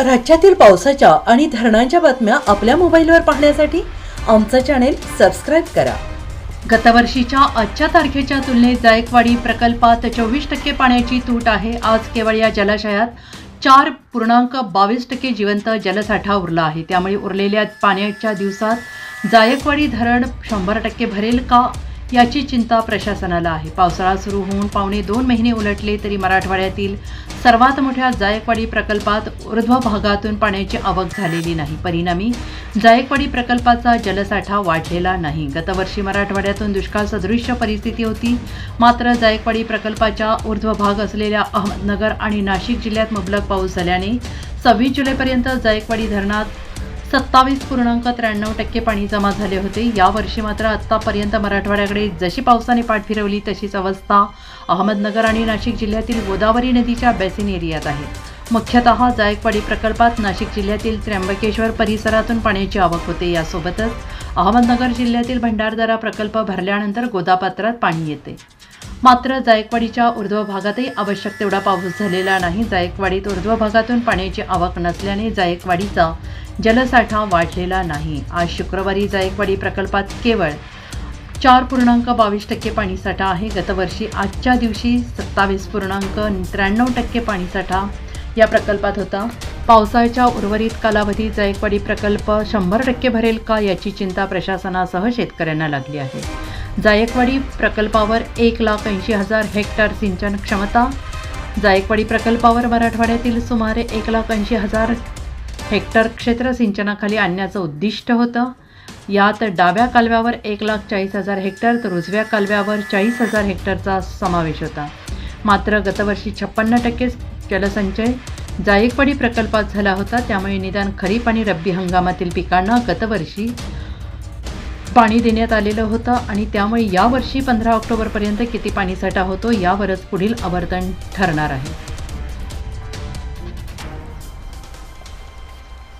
राज्यातील पावसाच्या आणि धरणांच्या बातम्या आपल्या मोबाईलवर पाहण्यासाठी आमचं चॅनेल सबस्क्राईब करा. गतवर्षीच्या आजच्या तारखेच्या तुलनेत जायकवाडी प्रकल्पात चोवीस टक्के पाण्याची तूट आहे. आज केवळ या जलाशयात चार पूर्णांक बावीस टक्के जिवंत जलसाठा उरला आहे. त्यामुळे उरलेल्या पाण्याच्या दिवसात जायकवाडी धरण शंभर टक्के भरेल का याची चिंता प्रशासनाला आहे. पावसाळा सुरू होऊन पावणे दोन महिने उलटले तरी मराठवाड्यातील सर्वात मोठ्या जायकवाडी प्रकल्पात ऊर्ध्व भागातून पाण्याची आवक झालेली नाही. परिणामी जायकवाडी प्रकल्पाचा जलसाठा वाढलेला नाही. गतवर्षी मराठवाड्यातून दुष्काळ सदृश्य परिस्थिती होती. मात्र जायकवाडी प्रकल्पाच्या ऊर्ध्व भाग असलेल्या अहमदनगर आणि नाशिक जिल्ह्यात मुबलक पाऊस झाल्याने सव्वीस जुलैपर्यंत जायकवाडी धरणात सत्तावीस पूर्णांक त्र्याण्णव टक्के पाणी जमा झाले होते. यावर्षी मात्र आत्तापर्यंत मराठवाड्याकडे जशी पावसाने पाठ फिरवली तशीच अवस्था अहमदनगर आणि नाशिक जिल्ह्यातील गोदावरी नदीच्या बेसिन एरियात आहे. मुख्यतः जायकवाडी प्रकल्पात नाशिक जिल्ह्यातील त्र्यंबकेश्वर परिसरातून पाण्याची आवक होते. यासोबतच अहमदनगर जिल्ह्यातील भंडारदरा प्रकल्प भरल्यानंतर गोदापात्रात पाणी येते. मात्र जायकवाडीच्या ऊर्ध्व भागातही आवश्यक तेवढा पाऊस झालेला नाही. जायकवाडीत ऊर्ध्व भागातून पाण्याची आवक नसल्याने जायकवाडीचा जलसाठा वाढलेला नाही. आज शुक्रवारी जायकवाडी प्रकल्पात केवळ चार पूर्णांक बावीस टक्के पाणीसाठा आहे. गतवर्षी आजच्या दिवशी सत्तावीस पूर्णांक त्र्याण्णव टक्के पाणीसाठा या प्रकल्पात होता. पावसाळ्याच्या उर्वरित कालावधीत जायकवाडी प्रकल्प शंभर टक्के भरेल का याची चिंता प्रशासनासह शेतकऱ्यांना लागली आहे. जायकवाडी प्रकल्पावर एक लाख ऐंशी हजार हेक्टर सिंचन क्षमता. जायकवाडी प्रकल्पावर मराठवाड्यातील सुमारे एक लाख ऐंशी हजार हेक्टर क्षेत्र सिंचनाखाली आणण्याचं उद्दिष्ट होतं. यात डाव्या कालव्यावर एक लाख चाळीस हजार हेक्टर तर उजव्या कालव्यावर चाळीस हजार हेक्टरचा समावेश होता. मात्र गतवर्षी छप्पन्न टक्के जलसंचय जायकवाडी प्रकल्पात झाला होता त्यामुळे निदान खरीप आणि रब्बी हंगामातील पिकांना गतवर्षी पाणी देण्यात आलेलं होतं आणि त्यामुळे यावर्षी पंधरा ऑक्टोबरपर्यंत किती पाणीसाठा होतो यावरच पुढील आवर्तन ठरणार आहे.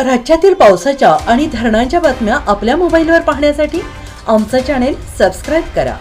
राज्यातील पावसाच्या आणि धरणांच्या बातम्या आपल्या मोबाईलवर पाहण्यासाठी आमचं चॅनेल सबस्क्राईब करा.